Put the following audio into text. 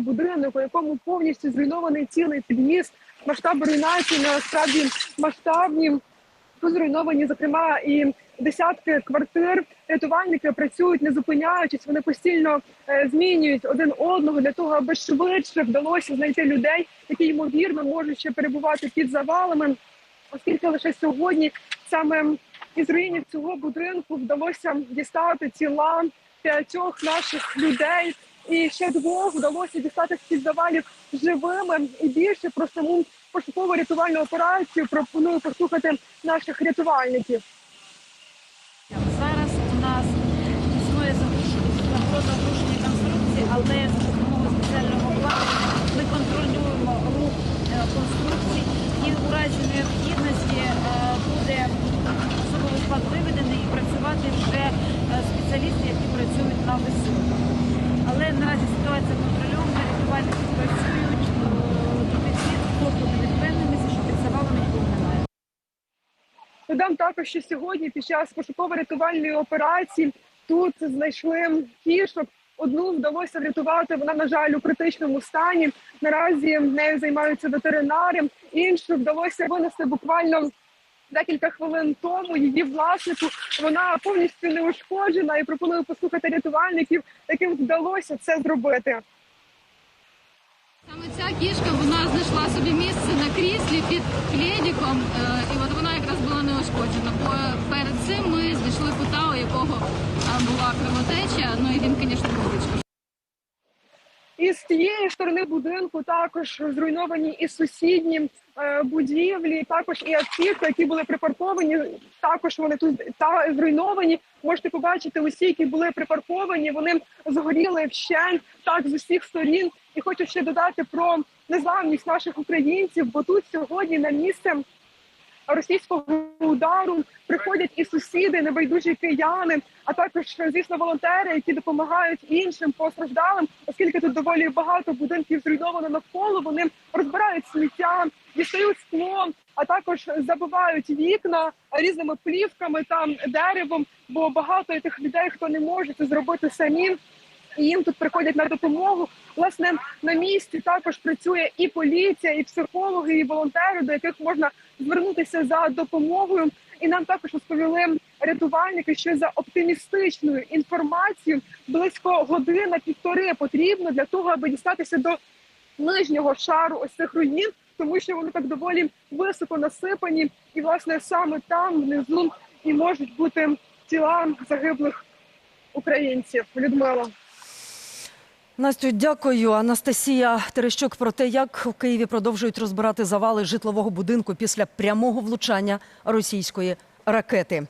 будинок, у якому повністю зруйнований цілий під'їзд. Масштаби руйнації насправді масштабні. Тут зруйновані, зокрема, і десятки квартир. Рятувальники працюють не зупиняючись. Вони постійно е, змінюють один одного для того, аби швидше вдалося знайти людей, які ймовірно можуть ще перебувати під завалами, оскільки лише сьогодні саме із руїнів цього будинку вдалося дістати тіла п'ятьох наших людей. І ще двох вдалося дістати з під завалів живими і більше про саму пошукову рятувальну операцію пропоную послухати наших рятувальників. Зараз у нас існує загружені конструкції, але за допомогою спеціального обладнання ми контролюємо рух е, конструкцій і у разі необхідності е, буде особовий склад виведений і працювати вже е, спеціалісти, які працюють на ВСУ. Але наразі ситуація контрольована, рятувальники працюють е, до підслід, тобто ми впевненіся, що під завалами нікого немає. Додам також, що сьогодні під час пошуково-рятувальної операції тут знайшли кішок. Одну вдалося врятувати. Вона на жаль у критичному стані. Наразі нею займаються ветеринари. Іншу вдалося винести буквально декілька хвилин тому. Її власнику вона повністю не ушкоджена. І пропоную послухати рятувальників, яким вдалося це зробити. Ця кішка вона знайшла собі місце на кріслі під плєдіком, е, і от вона якраз була неушкоджена. Бо перед цим ми знайшли кота, у якого була кровотеча. Ну і він, звісно, вичкошений. І з тієї сторони будинку також зруйновані і сусідні е, будівлі, також і автівки, які були припарковані. Також вони тут та зруйновані. Можете побачити усі, які були припарковані. Вони згоріли вщент так з усіх сторін. І хочу ще додати про незламність наших українців, бо тут сьогодні на місце російського удару приходять і сусіди, небайдужі кияни, а також звісно волонтери, які допомагають іншим постраждалим, оскільки тут доволі багато будинків зруйновано навколо. Вони розбирають сміття, дістають скло, а також забивають вікна різними плівками та деревом. Бо багато тих людей, хто не може це зробити самі. І їм тут приходять на допомогу. Власне на місці також працює і поліція, і психологи, і волонтери, до яких можна звернутися за допомогою. І нам також розповіли рятувальники, що за оптимістичною інформацією близько година півтори потрібно для того, аби дістатися до нижнього шару ось цих руїн, тому що вони так доволі високо насипані, і власне саме там внизу і можуть бути тіла загиблих українців. Людмила. Настю, дякую. Анастасія Терещук про те, як у Києві продовжують розбирати завали житлового будинку після прямого влучання російської ракети.